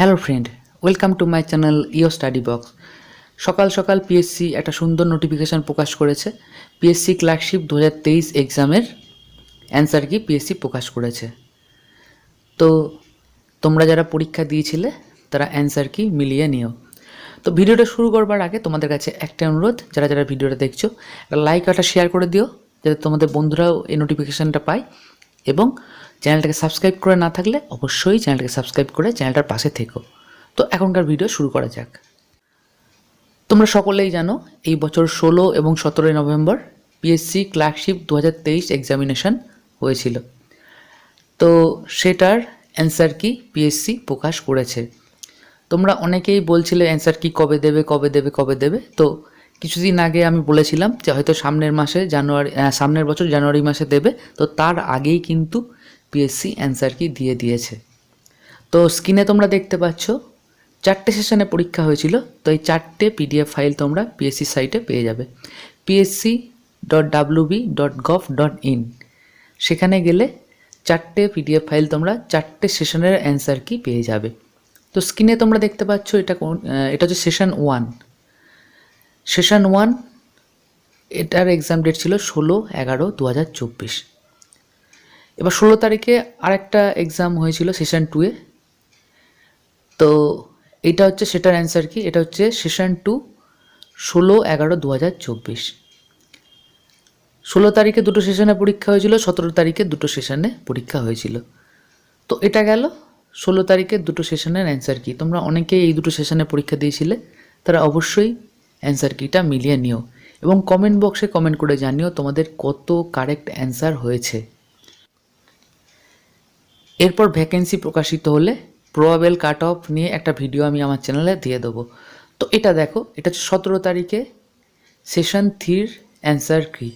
Hello friend welcome to my channel yo study box সকাল সকাল PSC একটা সুন্দর নোটিফিকেশান প্রকাশ করেছে। পিএসসি ক্লার্কশিপ দু হাজার তেইশ এক্সামের অ্যান্সার কি পিএসসি প্রকাশ করেছে। তো তোমরা যারা পরীক্ষা দিয়েছিলে, তারা অ্যান্সার কি মিলিয়ে নিও। তো ভিডিওটা শুরু করবার আগে তোমাদের কাছে একটা অনুরোধ, যারা যারা ভিডিওটা দেখছ লাইক একটা শেয়ার করে দিও, যাতে তোমাদের বন্ধুরাও এই নোটিফিকেশানটা পায় এবং চ্যানেলটাকে সাবস্ক্রাইব করে না থাকলে অবশ্যই চ্যানেলটাকে সাবস্ক্রাইব করে চ্যানেলটার পাশে থেকো। তো এখনকার ভিডিও শুরু করা যাক। তোমরা সকলেই জানো, এই বছর ষোলো এবং সতেরোই নভেম্বর পিএসসি ক্লার্কশিপ দু হাজার তেইশ এক্সামিনেশন হয়েছিল। তো সেটার অ্যান্সার কি পিএসসি প্রকাশ করেছে। তোমরা অনেকেই বলছিলে অ্যান্সার কি কবে দেবে কবে দেবে কবে দেবে। তো কিছুদিন আগে আমি বলেছিলাম যে হয়তো সামনের মাসে জানুয়ারি সামনের বছর জানুয়ারি মাসে দেবে। তো তার আগেই কিন্তু পিএসসি অ্যান্সার কি দিয়ে দিয়েছে। তো স্ক্রিনে তোমরা দেখতে পাচ্ছ, চারটে সেশনে পরীক্ষা হয়েছিল, তো এই চারটে পিডিএফ ফাইল তোমরা পিএসসি সাইটে পেয়ে যাবে। PSC dot WB dot gov dot in সেখানে গেলে চারটে পিডিএফ ফাইল তোমরা চারটে সেশনের অ্যান্সার কি পেয়ে যাবে। তো স্ক্রিনে তোমরা দেখতে পাচ্ছ, এটা কোন এটা হচ্ছে সেশন ওয়ান সেশন ওয়ান এটার এক্সাম ডেট ছিল ষোলো এগারো দু হাজার চব্বিশ। এবার ষোলো তারিখে আরেকটা এক্সাম হয়েছিল সেশন টুয়ে তো এটা হচ্ছে সেটার অ্যান্সার কি? এটা হচ্ছে সেশন টু ষোলো, এগারো দু হাজার চব্বিশ। ষোলো তারিখে দুটো সেশনে পরীক্ষা হয়েছিল, সতেরো তারিখে দুটো সেশনে পরীক্ষা হয়েছিল। তো এটা গেল, ষোলো তারিখে দুটো সেশনের অ্যান্সার কি? তোমরা অনেকেই এই দুটো সেশনে পরীক্ষা দিয়েছিলে, তারা অবশ্যই অ্যান্সার কিটা মিলিয়ে নিও। এবং কমেন্ট বক্সে কমেন্ট করে জানিও তোমাদের কত কারেক্ট অ্যান্সার হয়েছে। এরপর ভ্যাকেন্সি প্রকাশিত হলে প্রবাবেল কাট অফ নিয়ে একটা ভিডিও আমি আমার চ্যানেলে দিয়ে দেবো। তো এটা দেখো, এটা হচ্ছে সতেরো তারিখে সেশন থ্রির অ্যান্সার কি?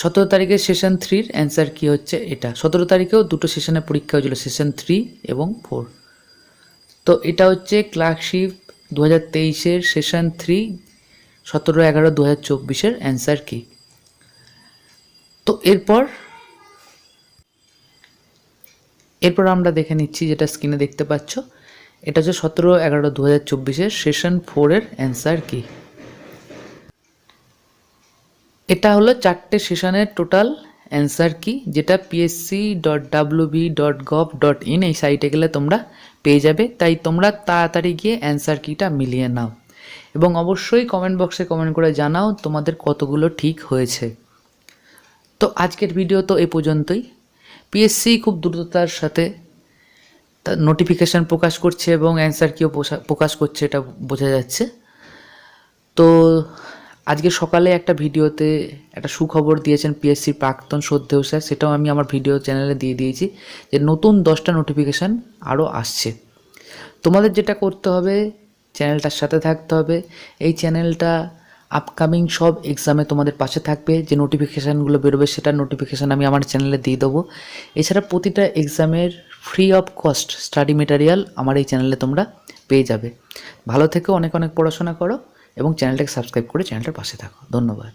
সতেরো তারিখে সেশন থ্রির অ্যান্সার কি হচ্ছে এটা? সতেরো তারিখেও দুটো সেশনে পরীক্ষা হয়েছিল সেশন থ্রি এবং ফোর তো এটা হচ্ছে ক্লার্কশিপ দু হাজার তেইশের সেশন থ্রি সতেরো এগারো দু হাজার চব্বিশের অ্যান্সার কি? তো এরপর এরপর আমরা দেখে নিচ্ছি যেটা স্ক্রিনে দেখতে পাচ্ছ। এটা হচ্ছে সতেরো এগারো দু হাজার চব্বিশের সেশন ফোরের অ্যান্সার কি? এটা হলো চারটে সেশনের টোটাল অ্যান্সার কি, যেটা PSC dot WB dot gov dot in এই সাইটে গেলে তোমরা পেয়ে যাবে। তাই তোমরা তাড়াতাড়ি গিয়ে অ্যান্সার কিটা মিলিয়ে নাও। এবং অবশ্যই কমেন্ট বক্সে কমেন্ট করে জানাও তোমাদের কতগুলো ঠিক হয়েছে। তো আজকের ভিডিও তো এ পর্যন্তই। পিএসসি খুব দ্রুততার সাথে তার নোটিফিকেশান প্রকাশ করছে এবং অ্যান্সার কিও প্রকাশ করছে, এটা বোঝা যাচ্ছে। তো আজকে সকালে একটা ভিডিওতে একটা সুখবর দিয়েছেন পিএসসির প্রাক্তন শ্রদ্ধেয় স্যার, সেটাও আমি আমার ভিডিও চ্যানেলে দিয়ে দিয়েছি যে নতুন দশটা নোটিফিকেশান আরও আসছে। তোমাদের যেটা করতে হবে চ্যানেলটার সাথে থাকতে হবে। এই চ্যানেলটা আপকামিং সব এক্সামে তোমাদের পাশে থাকবে, যে নোটিফিকেশানগুলো বেরোবে সেটার নোটিফিকেশান আমি আমার চ্যানেলে দিয়ে দেবো। এছাড়া প্রতিটা এক্সামের free of cost study material আমার এই চ্যানেলে তোমরা পেয়ে যাবে। ভালো থেকো, অনেক অনেক পড়াশোনা করো এবং চ্যানেলটাকে সাবস্ক্রাইব করে চ্যানেলটার পাশে থাকো। ধন্যবাদ।